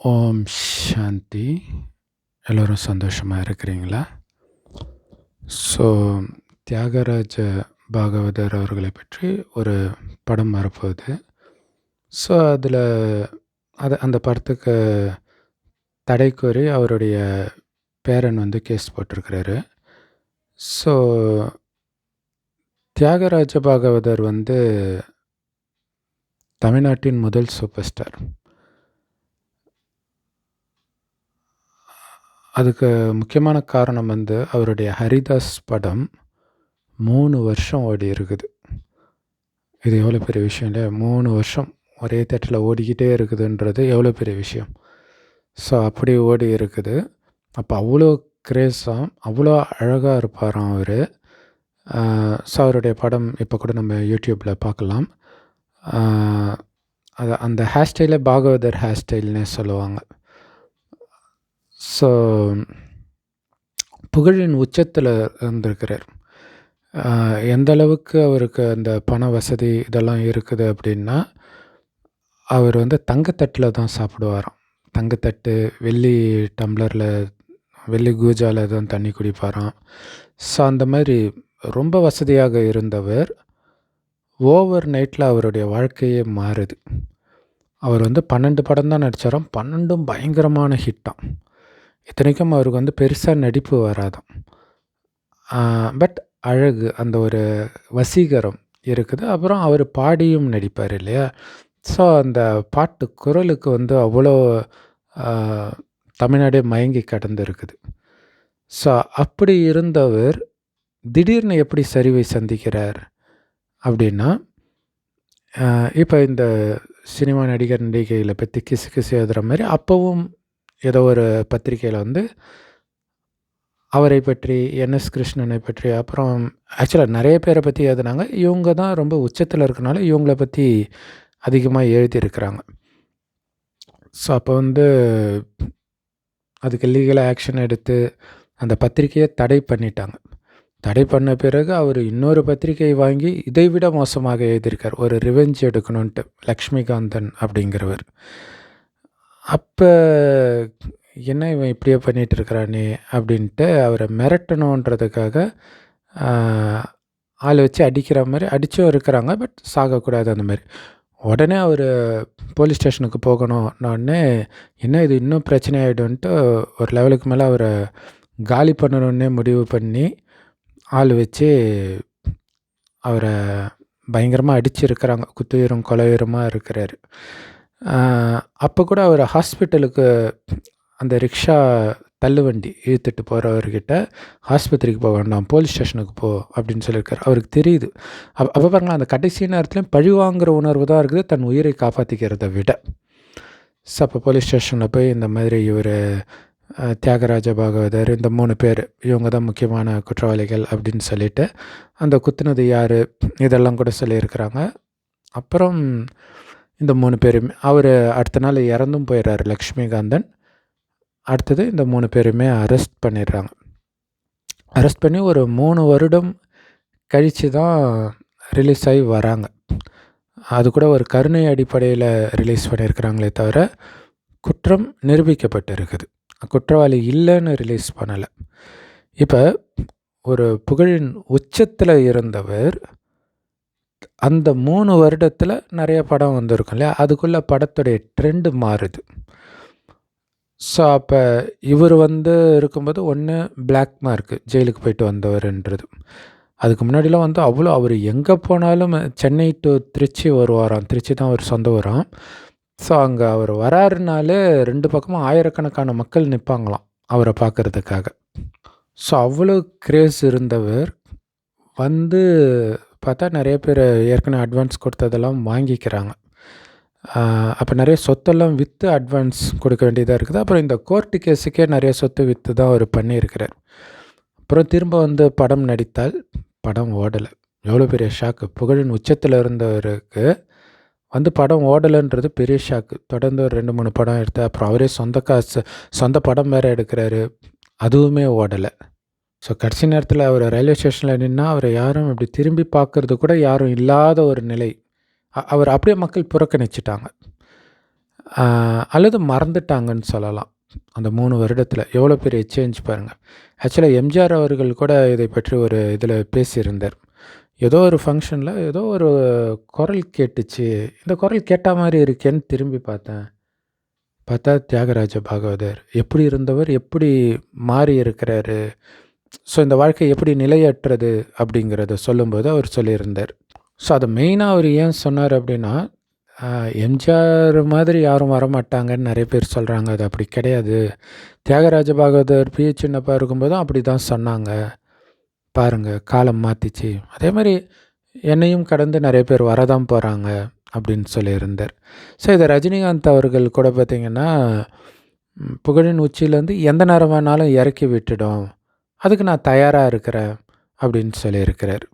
ஓம் சாந்தி. எல்லோரும் சந்தோஷமாக இருக்கிறீங்களா? ஸோ தியாகராஜ பாகவதர் அவர்களை பற்றி ஒரு படம் வரப்போகுது. ஸோ அதில் அது அந்த படத்துக்கு தடை கோரி அவருடைய பேரன் வந்து கேஸ் போட்டிருக்கிறாரு. ஸோ தியாகராஜ பாகவதர் வந்து தமிழ்நாட்டின் முதல் சூப்பர் ஸ்டார். அதுக்கு முக்கியமான காரணம் வந்து அவருடைய ஹரிதாஸ் படம் மூணு வருஷம் ஓடி இருக்குது. இது எவ்வளோ பெரிய விஷயம் இல்லையா? மூணு வருஷம் ஒரே தேட்டரில் ஓடிக்கிட்டே இருக்குதுன்றது எவ்வளோ பெரிய விஷயம்? ஸோ அப்படி ஓடி இருக்குது. அப்போ அவ்வளோ கிரேஸாக அவ்வளோ அழகாக இருப்பாராம் அவர்? ஸோ அவருடைய படம் இப்போ கூட நம்ம யூடியூப்பில் பார்க்கலாம் அது அந்த ஹேர் ஸ்டைலே பாகவதர் ஹேர் ஸ்டைல்னே சொல்லுவாங்க. ஸோ புகழின் உச்சத்தில் இருந்திருக்கிறார் எந்த அளவுக்கு அவருக்கு அந்த பண வசதி இதெல்லாம் இருக்குது அப்படின்னா அவர் வந்து தங்கத்தட்டில் தான் சாப்பிடுவாராம். தங்கத்தட்டு வெள்ளி டம்ளரில் வெள்ளி கூஜாவில் தான் தண்ணி குடிப்பாராம். ஸோ அந்த மாதிரி ரொம்ப வசதியாக இருந்தவர் ஓவர் நைட்டில் அவருடைய வாழ்க்கையே மாறுது. அவர் வந்து பன்னெண்டு படம் தான் நடித்தாராம் பன்னெண்டும் பயங்கரமான ஹிட்டாம் இத்தனைக்கும் அவருக்கு வந்து பெருசாக நடிப்பு வராதாம் பட் அழகு அந்த ஒரு வசீகரம் இருக்குது. அப்புறம் அவர் பாடியும் நடிப்பார் இல்லையா? ஸோ அந்த பாட்டு குரலுக்கு வந்து அவ்வளோ தமிழ்நாடே மயங்கி கடந்து இருக்குது ஸோ அப்படி இருந்தவர் திடீர்னு எப்படி சரிவை சந்திக்கிறார் அப்படின்னா இப்போ இந்த சினிமா நடிகர் நடிகைகளை பற்றி கிசு கிசு எழுதுகிற மாதிரி அப்போவும் ஏதோ ஒரு பத்திரிக்கையில் வந்து அவரை பற்றி என்எஸ் கிருஷ்ணனை பற்றி அப்புறம் ஆக்சுவலாக நிறைய பேரை பற்றி எழுதுனாங்க. இவங்க தான் ரொம்ப உச்சத்தில் இருக்கனால இவங்கள பற்றி அதிகமாக எழுதியிருக்கிறாங்க. ஸோ அப்போ வந்து அதுக்கு லீகலாக ஆக்ஷன் எடுத்து அந்த பத்திரிக்கையை தடை பண்ணிட்டாங்க. தடை பண்ண பிறகு அவர் இன்னொரு பத்திரிகை வாங்கி இதை விட மோசமாக எழுதியிருக்கார். ஒரு ரிவெஞ்ச் எடுக்கணுன்ட்டு லக்ஷ்மிகாந்தன் அப்படிங்கிறவர். அப்போ என்ன இவன் இப்படியே பண்ணிகிட்டு இருக்கிறானே அப்படின்ட்டு அவரை மிரட்டணுன்றதுக்காக ஆள் வச்சு அடிக்கிற மாதிரி அடித்தும் இருக்கிறாங்க பட் சாகக்கூடாது அந்த மாதிரி. உடனே அவர் போலீஸ் ஸ்டேஷனுக்கு போகணுன்னொடனே என்ன இது இன்னும் பிரச்சனை ஆகிடும்ன்ட்டு ஒரு லெவலுக்கு மேலே அவரை காலி பண்ணணுன்னே முடிவு பண்ணி ஆள் வச்சு அவரை பயங்கரமாக அடிச்சிருக்கிறாங்க. குத்துயிரும் கொலையுரமாக இருக்கிறாரு. அப்போ கூட அவர் ஹாஸ்பிட்டலுக்கு அந்த ரிக்ஷா தள்ளுவண்டி இழுத்துட்டு போகிறவர்கிட்ட ஆஸ்பத்திரிக்கு போக வேண்டாம் போலீஸ் ஸ்டேஷனுக்கு போ அப்படின்னு சொல்லியிருக்காரு. அவருக்கு தெரியுது. அப்போ அப்போ பாருங்களா அந்த கடைசி நேரத்துலையும் பழி வாங்குகிற உணர்வு தான் இருக்குது. தன் உயிரை காப்பாற்றிக்கிறத விட. ஸோ அப்போ போலீஸ் ஸ்டேஷனில் போய் இந்த மாதிரி இவர் தியாகராஜ பாகவதர் இந்த மூணு பேர் இவங்க தான் முக்கியமான குற்றவாளிகள் அப்படின்னு சொல்லிட்டு அந்த குத்துனது யார்? இதெல்லாம் கூட சொல்லியிருக்கிறாங்க. அப்புறம் இந்த மூணு பேருமே அவர் அடுத்த நாள் இறந்தும் போயிடுறாரு லக்ஷ்மிகாந்தன். அடுத்தது இந்த மூணு பேருமே அரெஸ்ட் பண்ணிடுறாங்க. அரெஸ்ட் பண்ணி ஒரு மூணு வருடம் கழித்து தான் ரிலீஸ் ஆகி வராங்க. அது கூட ஒரு கருணை அடிப்படையில் ரிலீஸ் பண்ணியிருக்கிறாங்களே தவிர குற்றம் நிரூபிக்கப்பட்டு இருக்குது குற்றவாளி இல்லைன்னு ரிலீஸ் பண்ணலை. இப்போ ஒரு புகழின் உச்சத்தில் இருந்தவர் அந்த மூணு வருடத்தில் நிறைய படம் வந்திருக்கும் இல்லையா? அதுக்குள்ளே படத்துடைய ட்ரெண்டு மாறுது. ஸோ அப்போ இவர் வந்து இருக்கும்போது ஒன்று பிளாக் மார்க்கு ஜெயிலுக்கு போயிட்டு வந்தவர்ன்றது. அதுக்கு முன்னாடிலாம் வந்து அவ்வளோ அவர் எங்கே போனாலும் சென்னை டு திருச்சி வருவாராம். திருச்சி தான் அவர் சொந்த வரான் ஸோ அங்கே அவர் வராருனாலே ரெண்டு பக்கமும் ஆயிரக்கணக்கான மக்கள் நிற்பாங்களாம் அவரை பார்க்குறதுக்காக. ஸோ அவ்வளோ கிரேஸ் இருந்தவர். வந்து பார்த்தா நிறைய பேர் ஏற்கனவே அட்வான்ஸ் கொடுத்ததெல்லாம் வாங்கிக்கிறாங்க. அப்போ நிறைய சொத்தெல்லாம் விற்று அட்வான்ஸ் கொடுக்க வேண்டியதாக இருக்குது. அப்புறம் இந்த கோர்ட்டு கேஸுக்கே நிறைய சொத்து விற்று தான் அவர் பண்ணியிருக்கிறார். அப்புறம் திரும்ப வந்து படம் நடித்தால் படம் ஓடலை. எவ்வளோ பெரிய ஷாக்கு புகழின் உச்சத்தில் இருந்தவருக்கு வந்து படம் ஓடலைன்றது பெரிய ஷாக்கு தொடர்ந்து ஒரு ரெண்டு மூணு படம் எடுத்து அப்புறம் அவரே சொந்த காசு சொந்த படம் வேறு எடுக்கிறாரு. அதுவுமே ஓடலை. ஸோ கடைசி நேரத்தில் அவர் ரயில்வே ஸ்டேஷனில் நின்னால் அவரை யாரும் இப்படி திரும்பி பார்க்குறது கூட யாரும் இல்லாத ஒரு நிலை. அவர் அப்படியே மக்கள் புறக்கணிச்சிட்டாங்க. அல்லது மறந்துட்டாங்கன்னு சொல்லலாம். அந்த மூணு வருடத்தில் எவ்வளோ பெரிய சேஞ்ச் பாருங்கள் ஆக்சுவலாக எம்ஜிஆர் அவர்கள் கூட இதை பற்றி ஒரு இதில் பேசியிருந்தார். ஏதோ ஒரு ஃபங்க்ஷனில் ஏதோ ஒரு குரல் கேட்டுச்சு. இந்த குரல் கேட்ட மாதிரி இருக்கேன்னு திரும்பி பார்த்தேன். பார்த்தா தியாகராஜ பாகவதர். எப்படி இருந்தவர்? எப்படி மாறி இருக்கிறாரு? ஸோ இந்த வாழ்க்கை எப்படி நிலையற்றது அப்படிங்கிறத சொல்லும்போது அவர் சொல்லியிருந்தார். ஸோ அதை மெயினாக அவர் ஏன் சொன்னார் அப்படின்னா எம்ஜிஆர் மாதிரி யாரும் வரமாட்டாங்கன்னு நிறைய பேர் சொல்கிறாங்க அது அப்படி கிடையாது. தியாகராஜ பாகவதர் பி. சின்னப்பா இருக்கும்போதும் அப்படி தான் சொன்னாங்க. பாருங்கள் காலம் மாற்றிச்சு அதே மாதிரி என்னையும் கடந்து நிறைய பேர் வரதான் போகிறாங்க அப்படின்னு சொல்லியிருந்தார். ஸோ இதை ரஜினிகாந்த் அவர்கள் கூட பார்த்திங்கன்னா புகழின் உச்சியிலேருந்து எந்த நேரம் வேணாலும் இறக்கி விட்டுடும். அதுக்கு நான் தயாராக இருக்கிறேன் அப்படின்னு சொல்லியிருக்கிறார்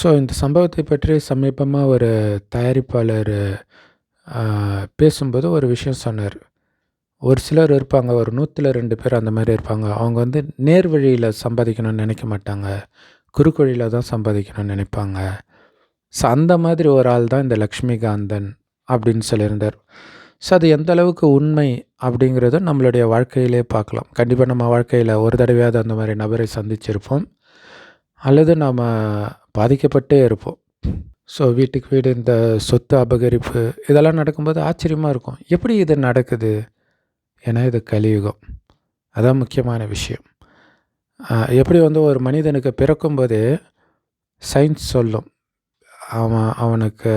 ஸோ இந்த சம்பவத்தை பற்றி சமீபமாக ஒரு தயாரிப்பாளர் பேசும்போது ஒரு விஷயம் சொன்னார். ஒரு சிலர் இருப்பாங்க ஒரு நூற்றில் ரெண்டு பேர் அந்த மாதிரி இருப்பாங்க. அவங்க வந்து நேர் வழியில் சம்பாதிக்கணும்னு நினைக்க மாட்டாங்க. குறுக்கு வழியில் தான் சம்பாதிக்கணும்னு நினைப்பாங்க. ஸோ அந்த மாதிரி ஒரு ஆள் தான் இந்த லக்ஷ்மிகாந்தன் அப்படின்னு சொல்லியிருந்தார். ஸோ அது எந்த அளவுக்கு உண்மை அப்படிங்கிறத நம்மளுடைய வாழ்க்கையிலே பார்க்கலாம். கண்டிப்பாக நம்ம வாழ்க்கையில் ஒரு தடவையாவது அந்த மாதிரி நபரை சந்திச்சிருப்போம். அல்லது நாம் பாதிக்கப்பட்டே இருப்போம். ஸோ வீட்டுக்கு வீடு இந்த சொத்து அபகரிப்பு இதெல்லாம் நடக்கும்போது ஆச்சரியமாக இருக்கும். எப்படி இது நடக்குது ஏன்னா இது கலியுகம். அதான் முக்கியமான விஷயம். எப்படி வந்து ஒரு மனிதனுக்கு பிறக்கும்போதே சயின்ஸ் சொல்லும். அவன் அவனுக்கு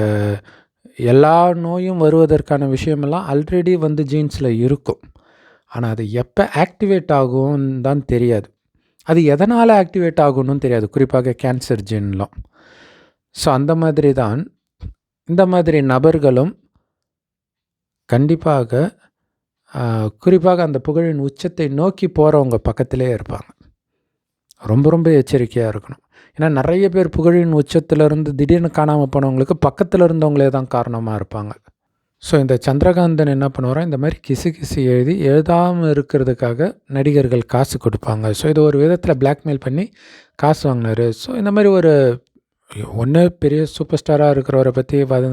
எல்லா நோயும் வருவதற்கான விஷயமெல்லாம் ஆல்ரெடி வந்து ஜீன்ஸில் இருக்கும். ஆனால் அது எப்போ ஆக்டிவேட் ஆகும்னு தான் தெரியாது. அது எதனால் ஆக்டிவேட் ஆகணும்னு தெரியாது. குறிப்பாக கேன்சர் ஜீன்லாம் ஸோ அந்த மாதிரி தான் இந்த மாதிரி நபர்களும் கண்டிப்பாக குறிப்பாக அந்த புகழின் உச்சத்தை நோக்கி போகிறவங்க பக்கத்திலே இருப்பாங்க. ரொம்ப ரொம்ப எச்சரிக்கையாக இருக்கணும். ஏன்னா நிறைய பேர் புகழின் உச்சத்தில் இருந்து திடீர்னு காணாமல் போனவங்களுக்கு பக்கத்தில் இருந்தவங்களே தான் காரணமாக இருப்பாங்க. ஸோ இந்த சந்திரகாந்தன் என்ன பண்ணுவாரோ இந்த மாதிரி கிசு கிசு எழுதி எழுதாமல் இருக்கிறதுக்காக நடிகர்கள் காசு கொடுப்பாங்க. ஸோ இது ஒரு விதத்தில் பிளாக்மெயில் பண்ணி காசு வாங்கினார். ஸோ இந்த மாதிரி ஒரு ஒன்று பெரிய சூப்பர் ஸ்டாராக இருக்கிறவரை பற்றி வத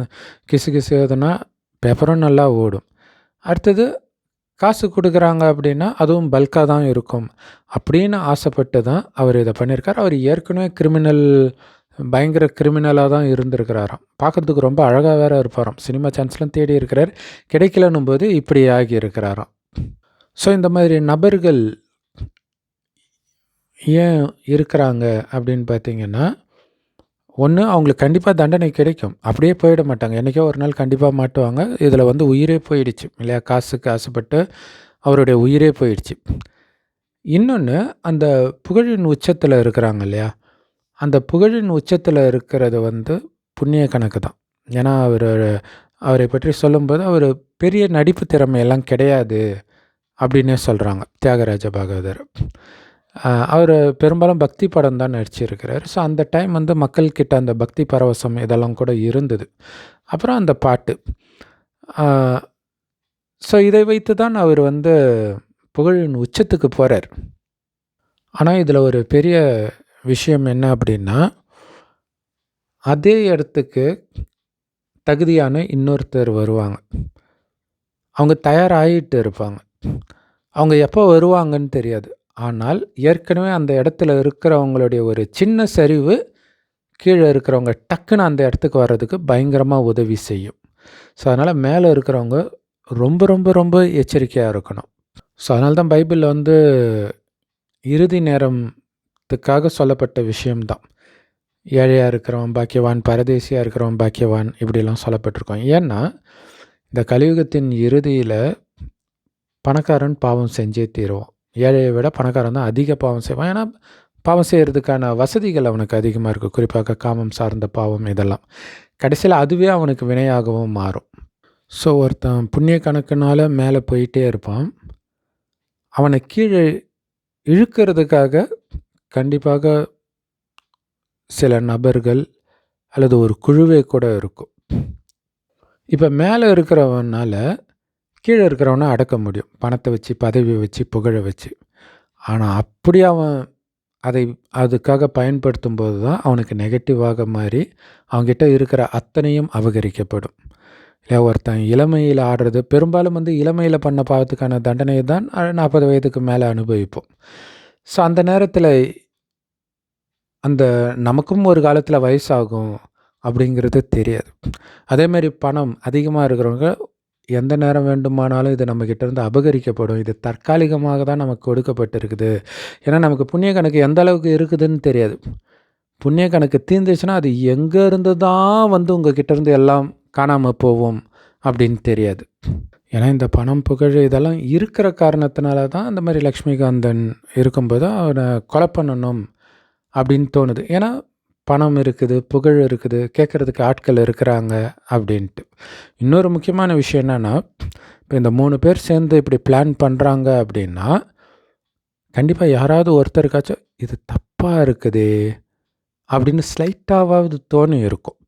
கிசு கிசு எழுதுனா பேப்பரும் நல்லா ஓடும். அடுத்தது காசு கொடுக்குறாங்க அப்படின்னா அதுவும் பல்காக தான் இருக்கும். அப்படின்னு ஆசைப்பட்டு தான் அவர் இதை பண்ணியிருக்கார். அவர் ஏற்கனவே கிரிமினல் பயங்கர கிரிமினலாக தான் இருந்திருக்கிறாராம். பார்க்குறதுக்கு ரொம்ப அழகாக வேறு இருப்பாராம். சினிமா சான்ஸ்லாம் தேடி இருக்கிறார். கிடைக்கலன்னும் போது இப்படி ஆகி இருக்கிறாராம் ஸோ இந்த மாதிரி நபர்கள் ஏன் இருக்கிறாங்க அப்படின்னு பார்த்தீங்கன்னா ஒன்று அவங்களுக்கு கண்டிப்பாக தண்டனை கிடைக்கும். அப்படியே போயிட மாட்டாங்க. என்றைக்கோ ஒரு நாள் கண்டிப்பாக மாட்டுவாங்க. இதில் வந்து உயிரே போயிடுச்சு இல்லையா? காசுக்கு ஆசைப்பட்டு அவருடைய உயிரே போயிடுச்சு. இன்னொன்று அந்த புகழின் உச்சத்தில் இருக்கிறாங்க இல்லையா? அந்த புகழின் உச்சத்தில் இருக்கிறது வந்து புண்ணிய கணக்கு தான். ஏன்னா அவர் அவரை பற்றி சொல்லும்போது அவர் பெரிய நடிப்பு திறமையெல்லாம் கிடையாது அப்படின்னே சொல்கிறாங்க தியாகராஜ பாகவதர். அவர் பெரும்பாலும் பக்தி படம் தான் நடிச்சிருக்கிறார். ஸோ அந்த டைம் வந்து மக்கள்கிட்ட அந்த பக்தி பரவசம் இதெல்லாம் கூட இருந்தது. அப்புறம் அந்த பாட்டு. ஸோ இதை வைத்து தான் அவர் வந்து புகழின் உச்சத்துக்கு போகிறார் ஆனால் இதில் ஒரு பெரிய விஷயம் என்ன அப்படின்னா அதே இடத்துக்கு தகுதியான இன்னொருத்தர் வருவாங்க. அவங்க தயாராகிட்டு இருப்பாங்க. அவங்க எப்போ வருவாங்கன்னு தெரியாது. ஆனால் ஏற்கனவே அந்த இடத்துல இருக்கிறவங்களுடைய ஒரு சின்ன சரிவு கீழே இருக்கிறவங்க டக்குன்னு அந்த இடத்துக்கு வர்றதுக்கு பயங்கரமாக உதவி செய்யும். ஸோ அதனால் மேலே இருக்கிறவங்க ரொம்ப ரொம்ப ரொம்ப எச்சரிக்கையாக இருக்கணும். ஸோ அதனால தான் பைபிளில் வந்து இறுதி நேரத்துக்காக சொல்லப்பட்ட விஷயம்தான். ஏழையாக இருக்கிறவன் பாக்கியவான் பரதேசியாக இருக்கிறவன் பாக்கியவான் இப்படிலாம் சொல்லப்பட்டிருக்கோம். ஏன்னா இந்த கலியுகத்தின் இறுதியில் பணக்காரன் பாவம் செஞ்சே தீருவோம் ஏழையை விட பணக்காரன் தான் அதிக பாவம் செய்வான். ஏன்னா பாவம் செய்கிறதுக்கான வசதிகள் அவனுக்கு அதிகமாக இருக்குது குறிப்பாக காமம் சார்ந்த பாவம் இதெல்லாம். கடைசியில் அதுவே அவனுக்கு வினையாகவும் மாறும். ஸோ ஒருத்தன் புண்ணிய கணக்குனால் மேலே போயிட்டே இருப்பான். அவனை கீழே இழுக்கிறதுக்காக கண்டிப்பாக சில நபர்கள் அல்லது ஒரு குழுவே கூட இருக்கும். இப்போ மேலே இருக்கிறவனால் கீழே இருக்கிறவனை அடக்க முடியும். பணத்தை வச்சு பதவி வச்சு புகழ வச்சு. ஆனால் அப்படி அவன் அதை அதுக்காக பயன்படுத்தும் போது தான் அவனுக்கு நெகட்டிவாக மாறி அவங்ககிட்ட இருக்கிற அத்தனையும் அபகரிக்கப்படும். இல்லை ஒருத்தன் இளமையில் ஆடுறது பெரும்பாலும் வந்து இளமையில் பண்ண பாவத்துக்கான தண்டனையை தான் நாற்பது வயதுக்கு மேலே அனுபவிப்போம். ஸோ அந்த நேரத்தில் அந்த நமக்கும் ஒரு காலத்தில் வயசாகும் அப்படிங்கிறது தெரியாது. அதேமாரி பணம் அதிகமாக இருக்கிறவங்க எந்த நேரம் வேண்டுமானாலும் இது நம்மக்கிட்ட இருந்து அபகரிக்கப்படும். இது தற்காலிகமாக தான் நமக்கு கொடுக்கப்பட்டிருக்குது. ஏன்னா நமக்கு புண்ணிய கணக்கு எந்த அளவுக்கு இருக்குதுன்னு தெரியாது. புண்ணிய கணக்கு தீர்ந்துச்சுன்னா அது எங்கே இருந்து தான் வந்து உங்கள் கிட்டேருந்து எல்லாம் காணாமல் போவோம் அப்படின்னு தெரியாது. ஏன்னா இந்த பணம் புகழ் இதெல்லாம் இருக்கிற காரணத்தினால தான் அந்த மாதிரி லக்ஷ்மிகாந்தன் இருக்கும்போது அவனை கொலை பண்ணணும் அப்படின்னு தோணுது. ஏன்னா பணம் இருக்குது புகழ் இருக்குது கேட்குறதுக்கு ஆட்கள் இருக்கிறாங்க அப்படின்ட்டு. இன்னொரு முக்கியமான விஷயம் என்னென்னா இப்போ இந்த மூணு பேர் சேர்ந்து இப்படி பிளான் பண்ணுறாங்க அப்படின்னா கண்டிப்பாக யாராவது ஒருத்தருக்காச்சும் இது தப்பாக இருக்குது அப்படின்னு ஸ்லைட்டாவது தோணி இருக்கும்.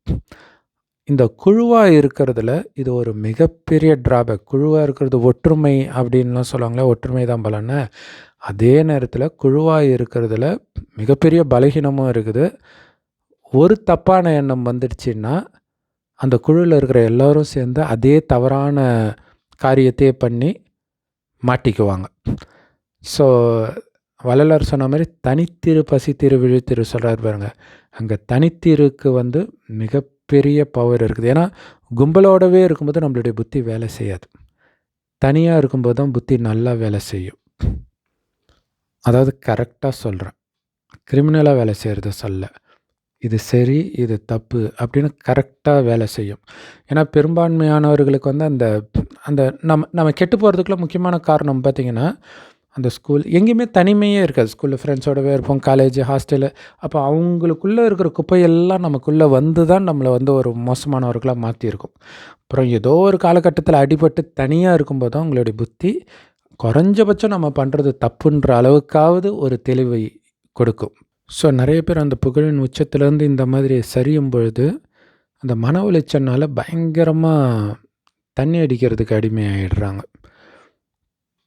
இந்த குழுவாக இருக்கிறதுல இது ஒரு மிகப்பெரிய ட்ராபேக் குழுவாக இருக்கிறது ஒற்றுமை அப்படின்லாம் சொல்லுவாங்களே ஒற்றுமை தான் பலன்னு அதே நேரத்தில் குழுவாக இருக்கிறதுல மிகப்பெரிய பலகீனமும் இருக்குது. ஒரு தப்பான எண்ணம் வந்துடுச்சுன்னா அந்த குழுவில் இருக்கிற எல்லோரும் சேர்ந்து அதே தவறான காரியத்தையே பண்ணி மாட்டிக்குவாங்க. ஸோ வள்ளலார் சொன்ன மாதிரி தனித்திரு பசித்திரு விழித்திரு சொல்கிறார் பாருங்க. அங்கே தனித்திருக்கு வந்து மிகப்பெரிய பவர் இருக்குது. ஏன்னா கும்பலோடவே இருக்கும்போது நம்மளுடைய புத்தி வேலை செய்யாது. தனியாக இருக்கும்போது தான் புத்தி நல்லா வேலை செய்யும். அதாவது கரெக்டாக சொல்கிறேன் கிரிமினலாக வேலை செய்கிறது சொல்ல. இது சரி இது தப்பு அப்படின்னு கரெக்டாக வேலை செய்யும். ஏன்னா பெரும்பான்மையானவர்களுக்கு வந்து அந்த அந்த நம்ம நம்ம கெட்டு போகிறதுக்குள்ள முக்கியமான காரணம் பார்த்திங்கன்னா அந்த ஸ்கூல் எங்கேயுமே தனிமையே இருக்காது. ஸ்கூலில் ஃப்ரெண்ட்ஸோடவே இருப்போம் காலேஜ் ஹாஸ்டலு அப்போ அவங்களுக்குள்ளே இருக்கிற குப்பையெல்லாம் நமக்குள்ளே வந்து தான் நம்மளை வந்து ஒரு மோசமானவர்களாக மாற்றியிருக்கும் அப்புறம் ஏதோ ஒரு காலகட்டத்தில் அடிபட்டு தனியாக இருக்கும்போது தான் அவங்களுடைய புத்தி குறைஞ்சபட்சம் நம்ம பண்ணுறது தப்புன்ற அளவுக்காவது ஒரு தெளிவை கொடுக்கும். ஸோ நிறைய பேர் அந்த புகழின் உச்சத்துலேருந்து இந்த மாதிரி சரியும் பொழுது அந்த மன உளைச்சல்னால் பயங்கரமாக தண்ணி அடிக்கிறதுக்கு அடிமையாகிடுறாங்க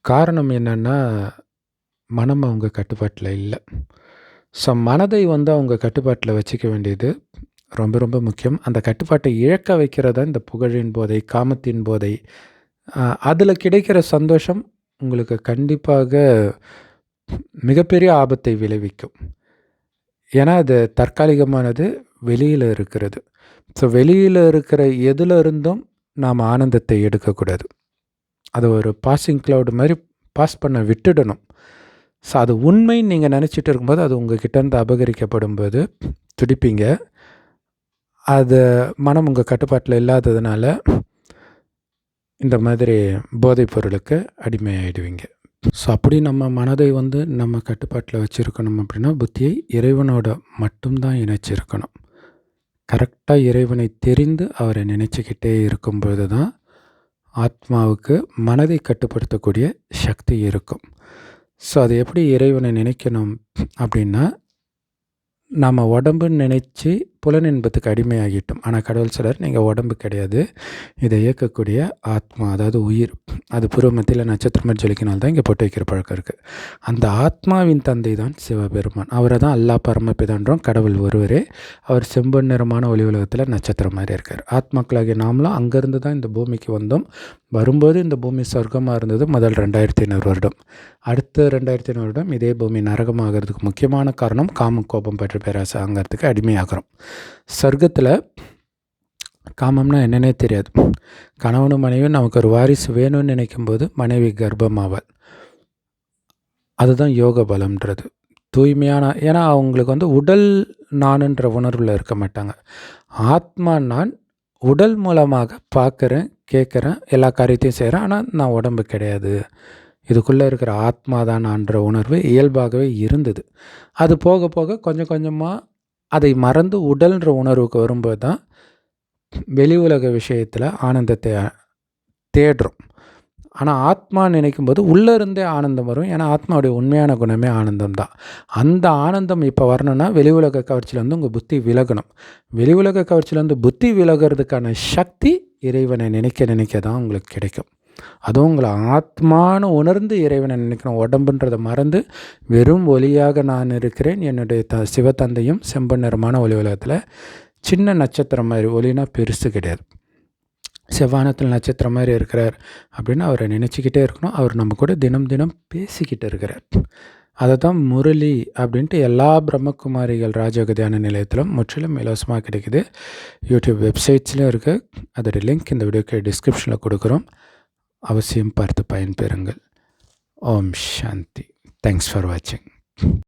காரணம் என்னென்னா மனம் அவங்க கட்டுப்பாட்டில் இல்லை. ஸோ மனதை வந்து அவங்க கட்டுப்பாட்டில் வச்சுக்க வேண்டியது ரொம்ப ரொம்ப முக்கியம். அந்த கட்டுப்பாட்டை இழக்க வைக்கிறதா இந்த புகழின் போதை காமத்தின் போதை அதில் கிடைக்கிற சந்தோஷம் உங்களுக்கு கண்டிப்பாக மிகப்பெரிய ஆபத்தை விளைவிக்கும். ஏன்னா அது தற்காலிகமானது வெளியில் இருக்கிறது. ஸோ வெளியில் இருக்கிற எதில் இருந்தும் நாம் ஆனந்தத்தை எடுக்கக்கூடாது. அது ஒரு பாசிங் க்ளவுடு மாதிரி பாஸ் பண்ண விட்டுடணும். ஸோ அது உண்மைன்னு நீங்கள் நினச்சிட்டு இருக்கும்போது அது உங்கள் கிட்டேருந்து அபகரிக்கப்படும் போது துடிப்பீங்க. அது மனம் உங்கள் கட்டுப்பாட்டில் இல்லாததுனால இந்த மாதிரி போதைப் பொருளுக்கு அடிமையாயிடுவீங்க. ஸோ அப்படி நம்ம மனதை வந்து நம்ம கட்டுப்பாட்டில் வச்சுருக்கணும் அப்படின்னா புத்தியை இறைவனோட மட்டும்தான் இணைச்சிருக்கணும். கரெக்டாக இறைவனை தெரிந்து அவரை நினச்சிக்கிட்டே இருக்கும்பொழுது தான் ஆத்மாவுக்கு மனதை கட்டுப்படுத்தக்கூடிய சக்தி இருக்கும். ஸோ அது எப்படி இறைவனை நினைக்கணும் அப்படின்னா நம்ம உடம்புன்னு நினச்சி புலனின்பத்துக்கு அடிமையாகிட்டோம். ஆனால் கடவுள் சொல்கிறார் நீங்கள் உடம்பு கிடையாது. இதை இயக்கக்கூடிய ஆத்மா அதாவது உயிர் அது பூர்வ மத்தியில் நட்சத்திரமாக ஜொலிக்கினால் தான் இங்கே போட்டு வைக்கிற பழக்கம் இருக்குது அந்த ஆத்மாவின் தந்தை தான் சிவபெருமான். அவரை தான் அல்லா பரமபிதான்றோம். கடவுள் ஒருவரே. அவர் செம்பன் நிறமான ஒளி உலகத்தில் நட்சத்திரம் மாதிரி இருக்கார். ஆத்மாக்களாகிய நாமளும் அங்கேருந்து தான் இந்த பூமிக்கு வந்தோம். வரும்போது இந்த பூமி சொர்க்கமாக இருந்தது முதல் ரெண்டாயிரத்தி ஐநூறு வருடம். அடுத்த ரெண்டாயிரத்தி ஐநூறு வருடம் இதே பூமி நரகமாகிறதுக்கு முக்கியமான காரணம் காம கோபம் பற்றி பேராசை அங்கிறதுக்கு அடிமையாகிறோம். சர்க்கத்தில் காமம்னா என்னன்னே தெரியாது. கணவனும் மனைவியும் நமக்கு ஒரு வாரிசு வேணும்னு நினைக்கும்போது மனைவி கர்ப்பமாவல் அதுதான் யோக பலம்ன்றது. தூய்மையான ஏன்னா அவங்களுக்கு வந்து உடல் நானுன்ற உணர்வில் இருக்க மாட்டாங்க. ஆத்மா நான் உடல் மூலமாக பார்க்குறேன் கேட்குறேன் எல்லா காரியத்தையும் செய்கிறேன் ஆனால் நான் உடம்பு கிடையாது. இதுக்குள்ளே இருக்கிற ஆத்மா தான் உணர்வு இயல்பாகவே இருந்தது. அது போக போக கொஞ்சம் கொஞ்சமாக அதை மறந்து உடல்ன்ற உணர்வுக்கு வரும்போது தான் வெளி உலக விஷயத்தில் ஆனந்தத்தை தேடுறோம். ஆனால் ஆத்மா நினைக்கும் போது உள்ளே இருந்தே ஆனந்தம் வரும். ஏன்னா ஆத்மாவுடைய உண்மையான குணமே ஆனந்தம் தான். அந்த ஆனந்தம் இப்போ வரணும்னா வெளி உலக கவர்ச்சியிலேருந்து உங்கள் புத்தி விலகணும். வெளி உலக கவர்ச்சியிலேருந்து புத்தி விலகிறதுக்கான சக்தி இறைவனை நினைக்க நினைக்க தான் உங்களுக்கு கிடைக்கும். அதுவும் உங்களை ஆத்மான உணர்ந்து இறைவனை நினைக்கணும் உடம்புன்றதை மறந்து வெறும் ஒலியாக நான் இருக்கிறேன். என்னுடைய த சிவத்தந்தையும் செம்பன் நிறமான ஒளி உலகத்தில் சின்ன நட்சத்திரம் மாதிரி ஒலினா பெருசு கிடையாது. செவ்வானத்தில் நட்சத்திரம் மாதிரி இருக்கிறார் அப்படின்னு அவரை நினச்சிக்கிட்டே இருக்கணும். அவர் நம்ம கூட தினம் தினம் பேசிக்கிட்டு இருக்கிறார். அதை தான் முரளி அப்படின்ட்டு எல்லா பிரம்மகுமாரிகள் ராஜயோக தியான நிலையத்திலும் முற்றிலும் இலவசமாக கிடைக்குது. யூடியூப் வெப்சைட்ஸ்லையும் இருக்குது அதோட லிங்க் இந்த வீடியோக்கு டிஸ்கிரிப்ஷனில் கொடுக்குறோம். அவசியம் பார்த்து பயன்பெறுங்கள். ஓம் சாந்தி. தேங்க்ஸ் ஃபார் வாட்சிங்